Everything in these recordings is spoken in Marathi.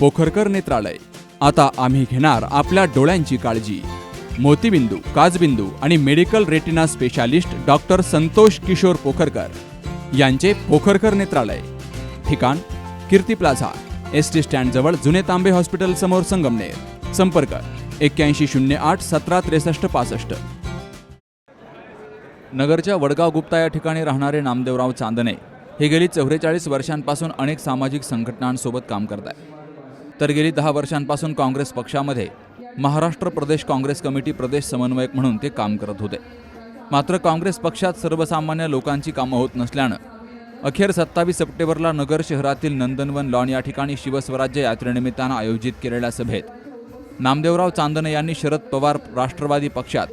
पोखरकर नेत्रालय. आता आम्ही घेणार आपल्या डोळ्यांची काळजी. मोतीबिंदू काजबिंदू आणि medical retina specialist doctor Santosh Kishor Pokharkar यांचे पोखरकर नेत्रालय. ठिकाण कीर्ती प्लाझा एस टी स्टँडजवळ जुने तांबे हॉस्पिटल समोर संगमनेर. संपर्क एक्क्याऐंशी शून्य आठ सतरा त्रेसष्ट पासष्ट. नगरच्या वडगाव गुप्ता या ठिकाणी राहणारे नामदेवराव चांदणे हे गेली चौवेचाळीस वर्षांपासून अनेक सामाजिक संघटनांसोबत काम करत आहे तर गेली दहा वर्षांपासून काँग्रेस पक्षामध्ये महाराष्ट्र प्रदेश काँग्रेस कमिटी प्रदेश समन्वयक म्हणून ते काम करत होते. मात्र काँग्रेस पक्षात सर्वसामान्य लोकांची कामं होत नसल्यानं अखेर सत्तावीस सप्टेंबरला नगर शहरातील नंदनवन लॉन या ठिकाणी शिवस्वराज्य यात्रेनिमित्तानं आयोजित केलेल्या सभेत नामदेवराव चांदणे यांनी शरद पवार राष्ट्रवादी पक्षात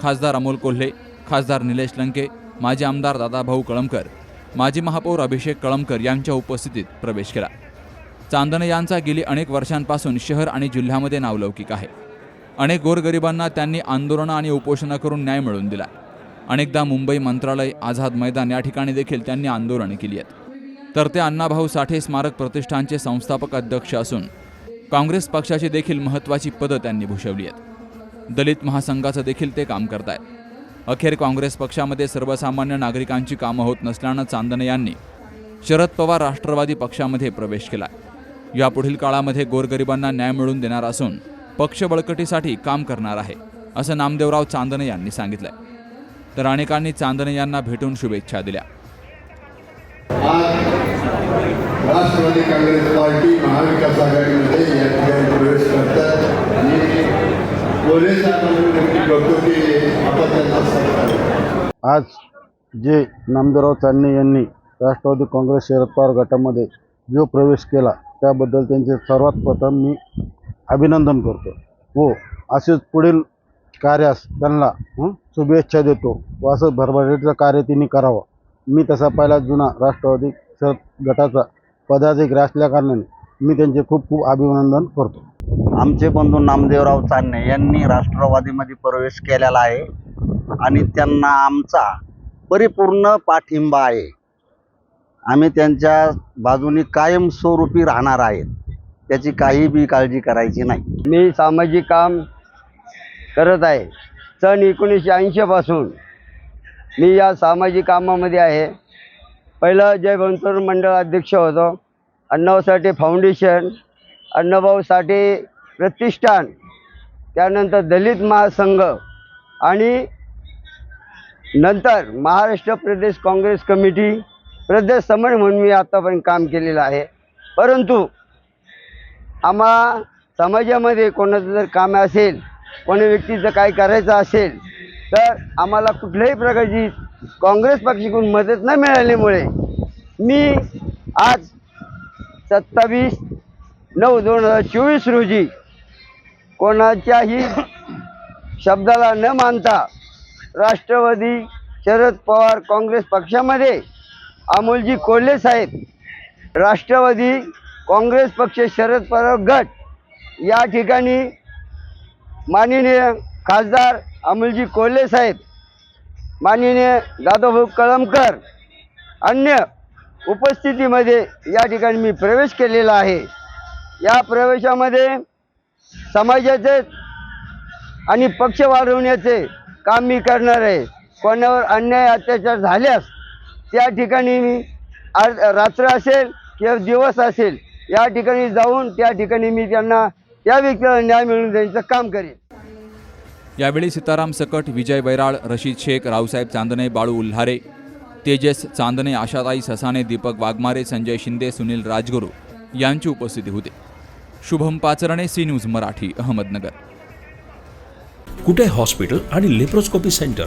खासदार अमोल कोल्हे खासदार निलेश लंके माजी आमदार दादाभाऊ कळमकर माजी महापौर अभिषेक कळमकर यांच्या उपस्थितीत प्रवेश केला. चांदणे यांचा गेली अनेक वर्षांपासून शहर आणि जिल्ह्यामध्ये नावलौकिक आहे. अनेक गोरगरिबांना त्यांनी आंदोलनं आणि उपोषणं करून न्याय मिळवून दिला. अनेकदा मुंबई मंत्रालय आझाद मैदान या ठिकाणी देखील त्यांनी आंदोलनं केली आहेत. तर ते अण्णाभाऊ साठे स्मारक प्रतिष्ठानचे संस्थापक अध्यक्ष असून काँग्रेस पक्षाची देखील महत्त्वाची पदं त्यांनी भूषवली आहेत. दलित महासंघाचं देखील ते काम करत आहेत अखेर काँग्रेस पक्षामध्ये सर्वसामान्य नागरिकांची कामं होत नसल्यानं चांदणे यांनी शरद पवार राष्ट्रवादी पक्षामध्ये प्रवेश केला यापुढील काळामध्ये गोरगरिबांना न्याय मिळवून देणार असून पक्ष बळकटीसाठी काम करणार आहे असं नामदेवराव चांदणे यांनी सांगितलंय तर अनेकांनी चांदणे यांना भेटून शुभेच्छा दिल्या आज राष्ट्रवादी काँग्रेस पार्टी महाविकास आघाडीमध्ये या ठिकाणी प्रवेश करतात आणि करतो की आपण करा. आज जे नामदेवराव चांदणे यांनी राष्ट्रवादी काँग्रेस शरद पवार गटामध्ये जो प्रवेश केला त्याबद्दल त्यांचे सर्वात प्रथम मी अभिनंदन करतो. व असेच पुढील कार्यास त्यांना शुभेच्छा देतो व असं भरभराटीचं कार्य तिने करावं. मी तसा पहिला जुना राष्ट्रवादी शरद गटाचा पदाधिकारी असल्याकारणाने मी त्यांचे खूप खूप अभिनंदन करतो. आमचे बंधू नामदेवराव चांदणे यांनी राष्ट्रवादीमध्ये प्रवेश केलेला आहे आणि त्यांना आमचा परिपूर्ण पाठिंबा आहे. आम्ही त्यांच्या बाजूने कायमस्वरूपी राहणार आहेत. त्याची काही बी काळजी करायची नाही. मी सामाजिक काम करत आहे. सन एकोणीसशे ऐंशीपासून मी या सामाजिक कामामध्ये आहे. पहिलं जय बनसोड मंडळ अध्यक्ष होतो. अण्णाभाऊ साठे फाउंडेशन अण्णाभाऊ साठे प्रतिष्ठान त्यानंतर दलित महासंघ आणि नंतर महाराष्ट्र प्रदेश काँग्रेस कमिटी प्रदेश समर म्हणून मी आत्तापर्यंत काम केलेलं आहे. परंतु आम्हा समाजामध्ये कोणाचं जर काम असेल कोणी व्यक्तीचं काय करायचं असेल तर आम्हाला कुठल्याही प्रकारची काँग्रेस पक्षाकडून मदत न मिळाल्यामुळे मी आज सत्तावीस नऊ दोन हजार चोवीस रोजी कोणाच्याही शब्दाला न मानता राष्ट्रवादी शरद पवार काँग्रेस पक्षामध्ये अमोलजी कोल्हे साहेब राष्ट्रवादी काँग्रेस पक्ष शरद पवार गट या ठिकाणी माननीय खासदार अमोलजी कोल्हे साहेब माननीय दादाभाऊ कळमकर अन्य उपस्थितीमध्ये या ठिकाणी मी प्रवेश केलेला आहे. या प्रवेशामध्ये समाजाचे आणि पक्ष वाढवण्याचे काम मी करणार आहे. कोणावर अन्याय अत्याचार झाल्यास त्या ठिकाणी मी आज रात्र असेल किंवा दिवस असेल या ठिकाणी जाऊन त्या ठिकाणी मी त्यांना त्या व्यक्तीला न्याय मिळवून द्यायचं काम करेन. यावेळी सीताराम सकट विजय बैराळ रशीद शेख रावसाहेब चांदणे बाळू उल्हारे तेजस चांदणे आशाताई ससाने दीपक वाघमारे संजय शिंदे सुनील राजगुरू यांची उपस्थिती होती. Shubham Pacharne C news Marathi Ahmednagar. Kute hospital आणि लेप्रोस्कोपी सेंटर?